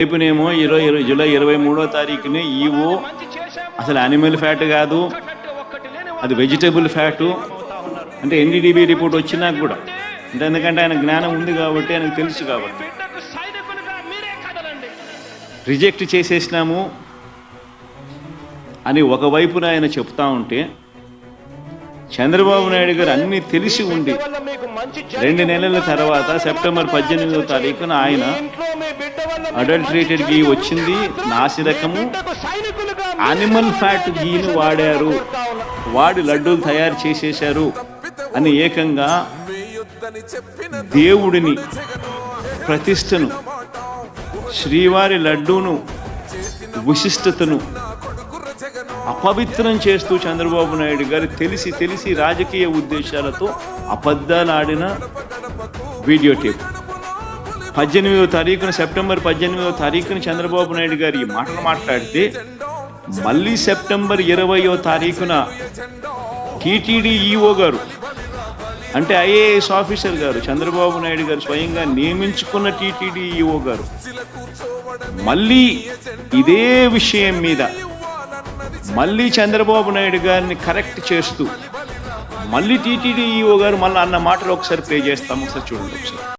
రేపునేమో ఇరవై ఇరవై జూలై ఇరవై మూడో తారీఖుని ఈవో. అసలు యానిమల్ ఫ్యాట్ కాదు. అది వెజిటబుల్ ఫ్యాటు అంటే ఎన్డీడీబీ రిపోర్ట్ వచ్చినా కూడా. అంటే ఎందుకంటే ఆయన జ్ఞానం ఉంది కాబట్టి ఆయనకు తెలుసు కాబట్టి. రిజెక్ట్ చేసేసినాము. అని ఒకవైపున ఆయన చెప్తా ఉంటే చంద్రబాబు నాయుడు గారు అన్ని తెలిసి ఉండి రెండు నెలల తర్వాత సెప్టెంబర్ పద్దెనిమిదో తారీఖున ఆయన ఇంట్లో అడల్ట్రేటెడ్ గీ వచ్చింది నాసిరకము అనిమల్ ఫ్యాట్ గీని వాడారు. వాడి లడ్డూలు తయారు చేసేశారు అని ఏకంగా దేవుడిని ప్రతిష్టను శ్రీవారి లడ్డూను విశిష్టతను అపవిత్రం చేస్తూ చంద్రబాబు నాయుడు గారు తెలిసి తెలిసి రాజకీయ ఉద్దేశాలతో అబద్ధాలాడిన వీడియో టేప్. పద్దెనిమిదవ తారీఖున సెప్టెంబర్ పద్దెనిమిదవ తారీఖున చంద్రబాబు నాయుడు గారు ఈ మాటలు మాట్లాడితే మళ్ళీ సెప్టెంబర్ ఇరవయో తారీఖున టీటీడీ ఈఓ గారు అంటే ఐఏఎస్ ఆఫీసర్ గారు చంద్రబాబు నాయుడు గారు స్వయంగా నియమించుకున్న టీటీడీ ఈఓ గారు మళ్ళీ ఇదే విషయం మీద మళ్ళీ చంద్రబాబు నాయుడు గారిని కరెక్ట్ చేస్తూ మళ్ళీ టీటీడీ ఈఓ గారు మళ్ళీ అన్న మాటలు ఒకసారి ప్లే చేస్తాము ఒకసారి చూడండి ఒకసారి.